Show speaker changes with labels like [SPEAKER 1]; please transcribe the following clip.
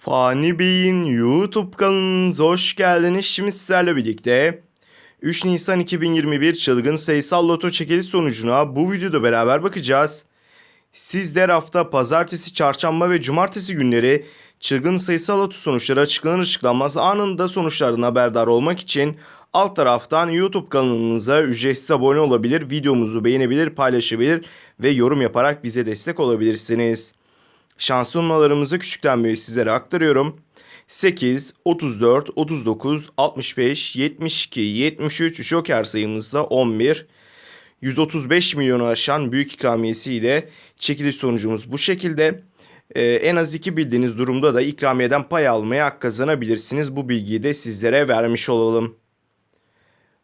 [SPEAKER 1] Fani Bey'in YouTube kanalınıza hoş geldiniz. Şimdi sizlerle birlikte 3 Nisan 2021 çılgın sayısal loto çekiliş sonucuna bu videoda beraber bakacağız. Sizler hafta pazartesi, çarşamba ve cumartesi günleri çılgın sayısal loto sonuçları açıklanır açıklanmaz anında sonuçlardan haberdar olmak için alt taraftan YouTube kanalımıza ücretsiz abone olabilir, videomuzu beğenebilir, paylaşabilir ve yorum yaparak bize destek olabilirsiniz. Şanslı numaralarımızı küçükten büyüğe sizlere aktarıyorum. 8, 34, 39, 65, 72, 73 Joker sayımızda 11. 135 milyonu aşan büyük ikramiyesiyle çekiliş sonucumuz bu şekilde. Ee, en az iki bildiğiniz durumda da ikramiyeden pay almaya hak kazanabilirsiniz. Bu bilgiyi de sizlere vermiş olalım.